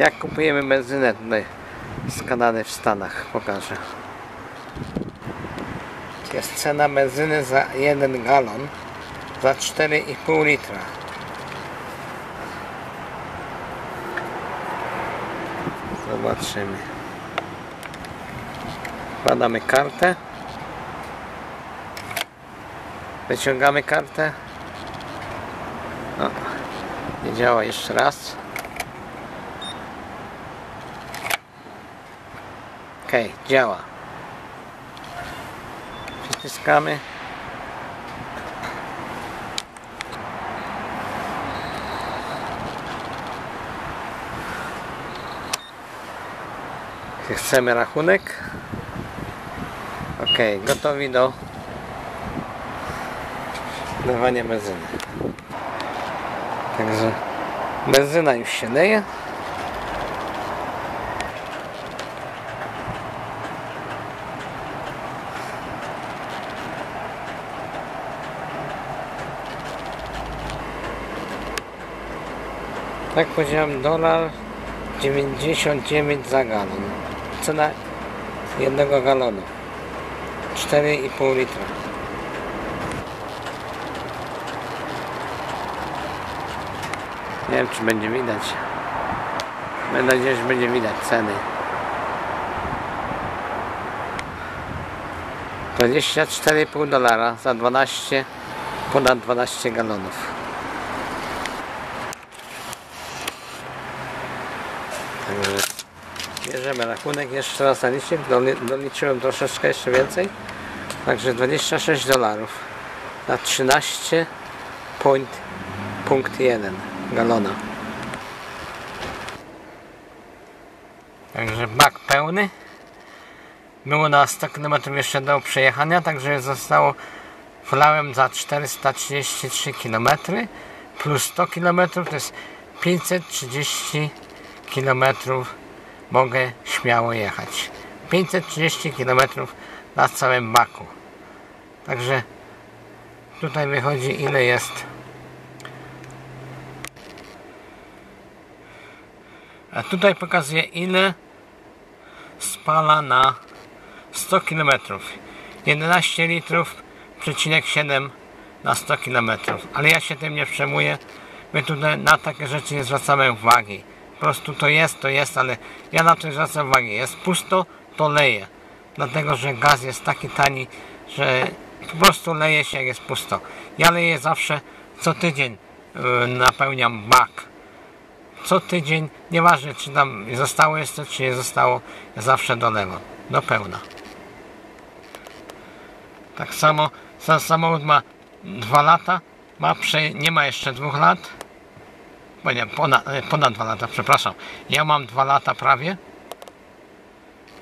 Jak kupujemy benzynę tutaj z Kanady w Stanach? Pokażę. Jest cena benzyny za 1 galon za 4,5 litra. Zobaczymy. Wkładamy kartę. Wyciągamy kartę. O, nie działa jeszcze raz. Ok, działa. Przyciskamy. Chcemy rachunek. Ok, gotowi do dawania benzyny. Także benzyna już się leje. Tak powiedziałem, dolar 99 za galon. Cena jednego galonu. 4,5 litra. Nie wiem czy będzie widać. Mam nadzieję, że będzie widać ceny. 24,5 dolara za 12 ponad 12 galonów. Bierzemy rachunek jeszcze raz na Doliczyłem troszeczkę jeszcze więcej. Także 26 dolarów za 13 point, punkt 1 galona. Także bak pełny. Było na 100 km jeszcze do przejechania, także zostało wlałem za 433 km plus 100 km to jest 530 km mogę śmiało jechać. 530 km na całym baku. Także tutaj wychodzi ile jest. A tutaj pokazuje ile spala na 100 km. 11 litrów przecinek 7 na 100 km. Ale ja się tym nie przejmuję. My tutaj na takie rzeczy nie zwracamy uwagi. Po prostu to jest, to jest, ale ja na to zwracam uwagi. Jest pusto, to leje. Dlatego, że gaz jest taki tani, że po prostu leje się jak jest pusto. Ja leję zawsze co tydzień yy, napełniam bak. Co tydzień, nieważne czy tam zostało jeszcze, czy nie zostało, ja zawsze dolewam. Do pełna. Tak samo sam samochód ma 2 lata, ma prze, nie ma jeszcze 2 lat. Nie, ponad, e, ponad 2 lata, przepraszam. Ja mam 2 lata prawie.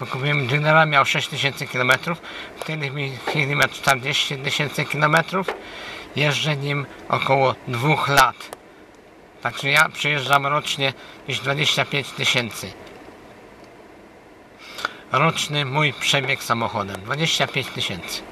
Bo kupiłem dealera, miał 6000 km. W tej chwili ma 40 tysięcy km. Jeżdżę nim około 2 lat. Także ja przyjeżdżam rocznie gdzieś 25 tysięcy. Roczny mój przebieg samochodem. 25 tysięcy.